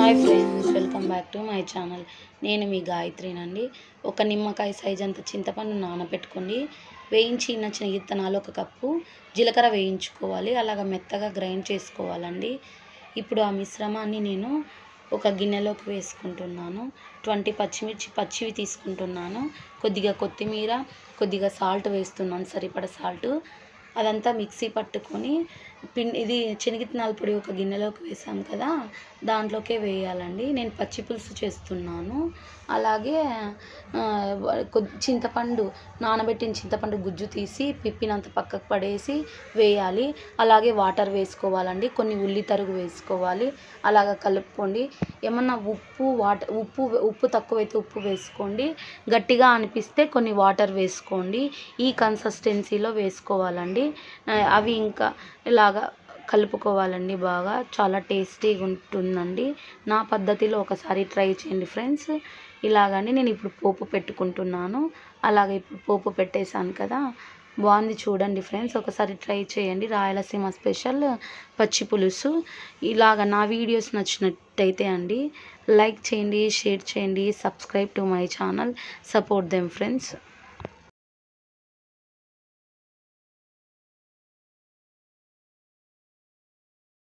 Hi friends welcome back to my channel. నేను మీ గాయత్రినండి. ఒక నిమ్మకాయ సైజ్ అంత చింతపండు నానబెట్టుకోండి వేయించి నచ్చిన ఇత్తనాలు ఒక కప్పు జీలకర్ర వేయించుకోవాలి. అలాగ మెత్తగా గ్రైండ్ చేసుకోవాలండి. ఇప్పుడు ఆ మిశ్రమాన్ని నేను ఒక గిన్నెలోకి వేసుకుంటున్నాను. ట్వంటీ పచ్చిమిర్చి పచ్చివి తీసుకుంటున్నాను. కొద్దిగా కొత్తిమీర కొద్దిగా సాల్ట్ వేస్తున్నాను సరిపడ సాల్ట్. అదంతా మిక్సీ పట్టుకొని పిండి ఇది శనగిత్తనాల పొడి ఒక గిన్నెలోకి వేసాం కదా దాంట్లోకే వేయాలండి. నేను పచ్చి పులుసు చేస్తున్నాను. అలాగే చింతపండు నానబెట్టిన చింతపండు గుజ్జు తీసి పిప్పినంత పక్కకు పడేసి వేయాలి. అలాగే వాటర్ వేసుకోవాలండి. కొన్ని ఉల్లి తరుగు వేసుకోవాలి. అలాగ కలుపుకోండి. ఏమన్నా ఉప్పు వాటర్ ఉప్పు ఉప్పు తక్కువైతే ఉప్పు వేసుకోండి. గట్టిగా అనిపిస్తే కొన్ని వాటర్ వేసుకోండి. ఈ కన్సిస్టెన్సీలో వేసుకోవాలండి. అవి ఇంకా ఇలా బాగా కలుపుకోవాలండి బాగా. చాలా టేస్టీగా ఉంటుందండి. నా పద్ధతిలో ఒకసారి ట్రై చేయండి ఫ్రెండ్స్. ఇలాగని నేను ఇప్పుడు పోపు పెట్టుకుంటున్నాను. అలాగే ఇప్పుడు పోపు పెట్టేశాను కదా. బాగుంది చూడండి ఫ్రెండ్స్. ఒకసారి ట్రై చేయండి. రాయలసీమ స్పెషల్ పచ్చి పులుసు. ఇలాగ నా వీడియోస్ నచ్చినట్టయితే అండి లైక్ చేయండి షేర్ చేయండి subscribe to my channel. Support them friends.